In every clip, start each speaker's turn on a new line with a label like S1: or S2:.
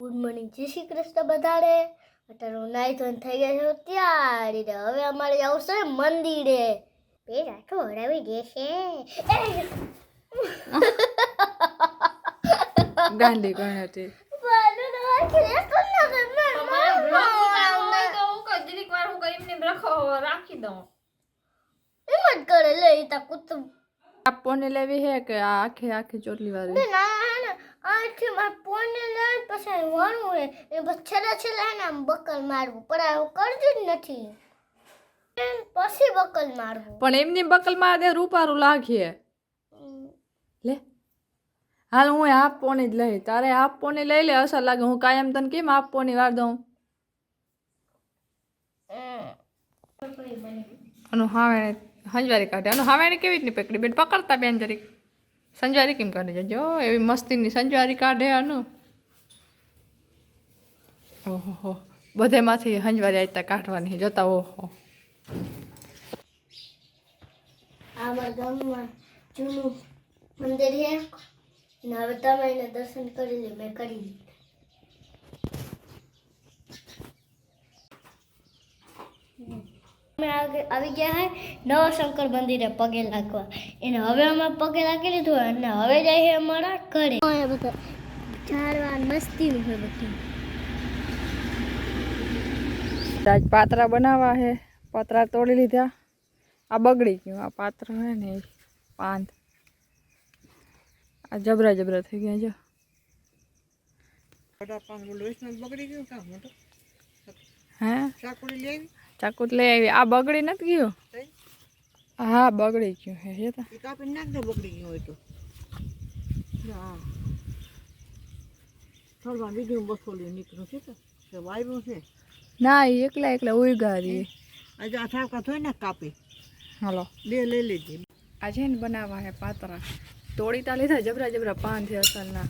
S1: Good morning. જય શ્રી કૃષ્ણ બધાને. અત્યારે હું નાઈ ધોઈને થઈ ગયા છું. ત્યારે હવે અમારે આવશે મંદિરે. બે રાખો હરાવી દેશે.
S2: ગાંધી કોણ હતી?
S3: રાખી દઉં.
S1: એમ જ કરે. લે ઈ તા કૂતરું.
S2: આ લેવી હે કે આ આખી આખી ચોટલી વાળી?
S1: ને આથી માર પોને લઈને પછી વણવું હે. એ બસ છેલ્લા છેલ્લા એને ને આમ બકલ મારવું. પણ આ હું કરતી જ નથી. પછી બકલ મારવું.
S2: પણ એમની બકલ મારે દે રૂપારું લાગીએ. લે. હાલ હું હાફ પોની જ લઈ. તારે હાફ પોની લઈ લે અસર લાગે. હું કાયમ તને કેમ હાફ પોની વાર દઉં? અનુ હાવે હંજવારી કાઢે. અનુ હાવે કેવી રીતની પકડી? બેન પકડતા બેન જરીક. સંજવારી કેમ કાઢી જજો એવી મસ્તીની સંજવારી કાઢે આનું. ઓહો બધેમાંથી સંજવારી આઈતા કાઢવાની જોતા ઓહો.
S1: આ અમારા ગામમાં જૂનું મંદિર છે. ને હવે તમે એને દર્શન કરી લે મેં કરી લીધા. આવી ગયા હે નવા શંકર મંદિરે પગે લાગવા. એને હવે અમે પગે લાગી લીધું અને હવે જાય છે અમારા ઘરે. બધા ઝાડવા મસ્તીનું છે બધું.
S2: આજ પાત્રા બનાવવા હે પાત્રા તોડી લીધા. આ બગડી ગયું આ પાત્ર હે ને પાંદ. આ જબરા જબરા થઈ ગયા જો. હે? ચાકુ લઈ આવી. આ બગડી નથી ગયું? હા બગડી ગયું હે એ તો ના એ એકલા એકલા ઉઈગા રહી હાલો.
S3: બે લઈ લેજે.
S2: આ છે ને બનાવવા હે પાતરા. તોડી તા લીધા જબરા જબરા પાન છે અસલના.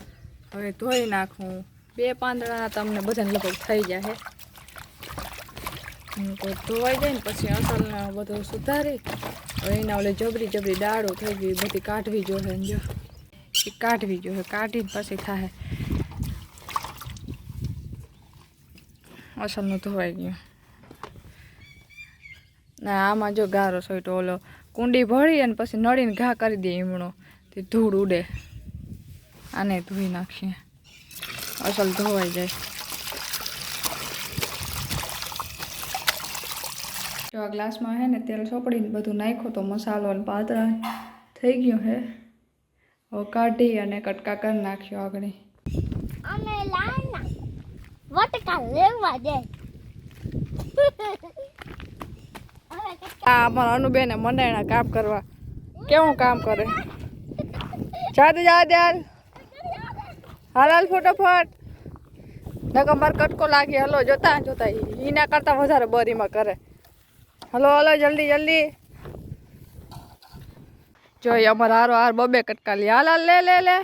S2: હવે ધોઈ નાખું. બે પાંદડા તમને બધાને લગભગ થઈ જાય તો ધોવાઈ જાય ને પછી અસલને બધું સુધારી એના ઓલે જબરી જબરી દાળો થઈ ગઈ, બધી કાઢવી જોઈએ જો. એ કાઢવી જોઈએ કાઢીને પછી થાય અસલનું ધોવાઈ ગયું. ના આમાં જો ગારો સોઈટો ઓલો કુંડી ભળી અને પછી નળીને ઘા કરી દે ઈમણો તે ધૂળ ઉડે. આને ધોઈ નાખીએ. અસલ ધોવાઈ જાય. જો આ ગ્લાસમાં હે ને તેલ સોપડીને બધું નાખ્યું તો મસાલો અને પાતળા થઈ ગયું હે. હવે કાઢી અને કટકા કરી નાખ્યો આગળ.
S1: અમે લાના. વટકા લેવા
S2: આ અમારા અનુબેને મંડાયણા કામ કરવા. કેવું કામ કરે? જા દે જા દે. હાલ હાલ હાલ ફટોફટ. નકર માર કટકો લાગી હલો જોતા જોતા. એના કરતા વધારે બરીમાં કરે. હલો હલો, જલ્દી જલ્દી. જોઈએ અમારે હારો હાર બબે કટકા લે હાલ, લે લે લે.